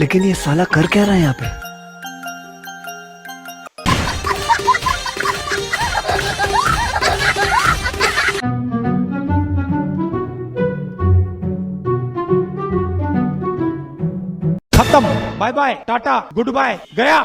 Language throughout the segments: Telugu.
लेकिन ये साला कर क्या रहा है यहाँ पे? खत्म। Bye bye tata good bye गया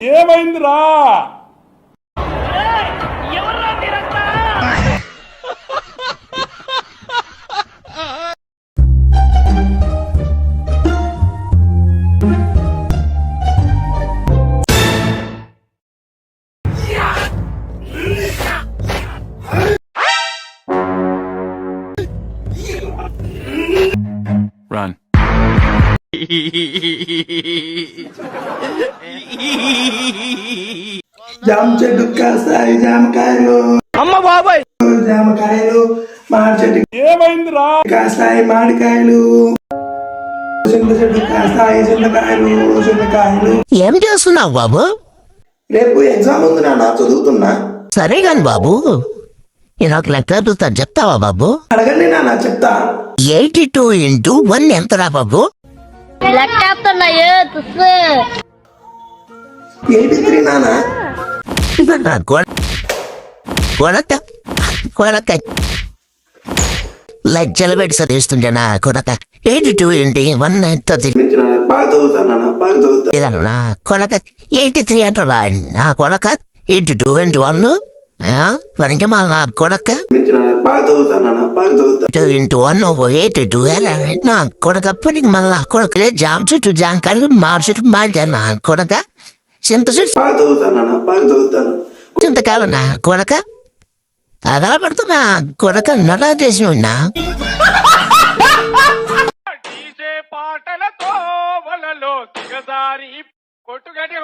ఏమైందిరా Run. జామ చెట్టు కాస్తాయి జామకాయలు అమ్మ బాబాయ్! జామకాయలు మామిడి చెట్టు ఏమైందిరా? కాస్తాయి మామిడికాయలు చింత చెట్టు కాస్తాయి చింతకాయలు చింతకాయలు ఏం చేస్తున్నావు బాబు? రేపు ఎగ్జామ్ ఉంది నాన్న చదువుతున్నా. సరే గాని బాబు. నేను ఒక లెక్క చెప్తావా బాబు? అడగండి నాన్న చెప్తా? ఎయిటీ టూ ఇంటూ వన్ ఎంతరా బాబు? ఎయిటీ త్రీ నాన్న నా కొ- కొడక కొడక లజ్జలు పెట్టి చదివిస్తుంటే నా కొడక ఎయిటీ టూ ఇంటి వన్ ఎంత మించి నాన్న బాగా చదువుతాను నాన్న బాగా చదువుతా నా కొడక ఎయిటీ త్రీ అంటారా నా కొడక ఎయిటీ టూ ఇంటి వన్ వనికి మా నా కొడక? ఇంటూ వన్ ఎయిటీ టూ నా కొడకప్పటికి మళ్ళా కొడకలే జామ చుట్టూ జాంకాయలు మా చుట్టూ మాంజా నా కొడక? చింత చుట్టూ చింతకాలం నా కొడక? అదలా పడుతున్నా కొడక నలా చేసి ఉన్నా. పాటలతో వలలో దిగజారి కొట్టుగడి